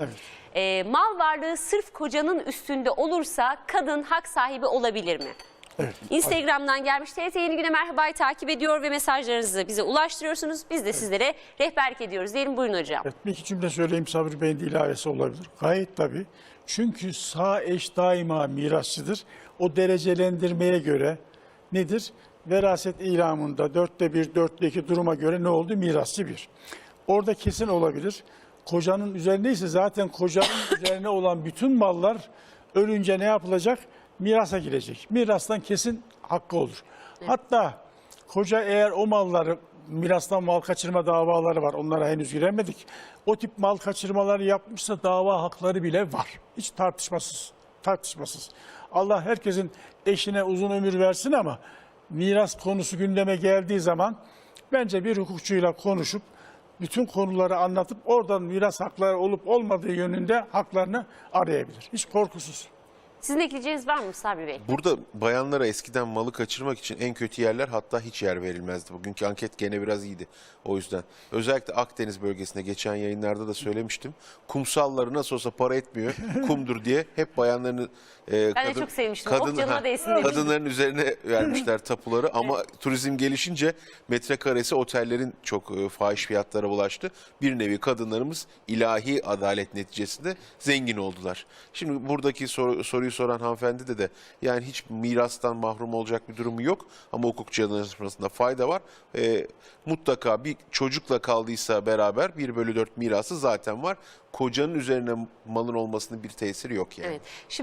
Evet. Ee, mal varlığı sırf kocanın üstünde olursa kadın hak sahibi olabilir mi? Evet. Instagram'dan gelmiş TRT Yeni Güne merhabayı takip ediyor ve mesajlarınızı bize ulaştırıyorsunuz. Biz de sizlere rehberlik ediyoruz. Diyelim buyurun hocam. Evet, bir iki cümle söyleyeyim Sabri Bey'in de ilavesi olabilir. Gayet tabii. Çünkü sağ eş daima mirasçıdır. O derecelendirmeye göre nedir? Veraset ilamında dörtte bir, dörtte iki duruma göre ne oldu? Mirasçı bir. Orada kesin olabilir. Kocanın üzerindeyse zaten kocanın üzerine olan bütün mallar ölünce ne yapılacak? Mirasa girecek. Mirastan kesin hakkı olur. Hatta koca eğer o malları mirastan mal kaçırma davaları var. Onlara henüz giremedik. O tip mal kaçırmaları yapmışsa dava hakları bile var. Hiç tartışmasız. Tartışmasız. Allah herkesin eşine uzun ömür versin ama miras konusu gündeme geldiği zaman bence bir hukukçuyla konuşup bütün konuları anlatıp oradan miras hakları olup olmadığı yönünde haklarını arayabilir. Hiç korkusuz. Sizin ekleyeceğiniz var mı Sabri Bey? Burada bayanlara eskiden malı kaçırmak için en kötü yerler hatta hiç yer verilmezdi. Bugünkü anket gene biraz iyiydi o yüzden. Özellikle Akdeniz bölgesinde geçen yayınlarda da söylemiştim. Kumsalları nasıl olsa para etmiyor kumdur diye hep bayanların e, Ben de çok sevmiştim. Oh, canıma değsin demiştim. kadınların üzerine vermişler tapuları ama turizm gelişince metrekaresi otellerin çok e, fahiş fiyatlara ulaştı. Bir nevi kadınlarımız ilahi adalet neticesinde zengin oldular. Şimdi buradaki soru, soruyu soran hanımefendi de de yani hiç mirastan mahrum olacak bir durumu yok ama hukukçu danışmasında fayda var. E, mutlaka bir çocukla kaldıysa beraber 1 bölü 4 mirası zaten var. Kocanın üzerine malın olmasının bir tesiri yok yani. Evet. Şimdi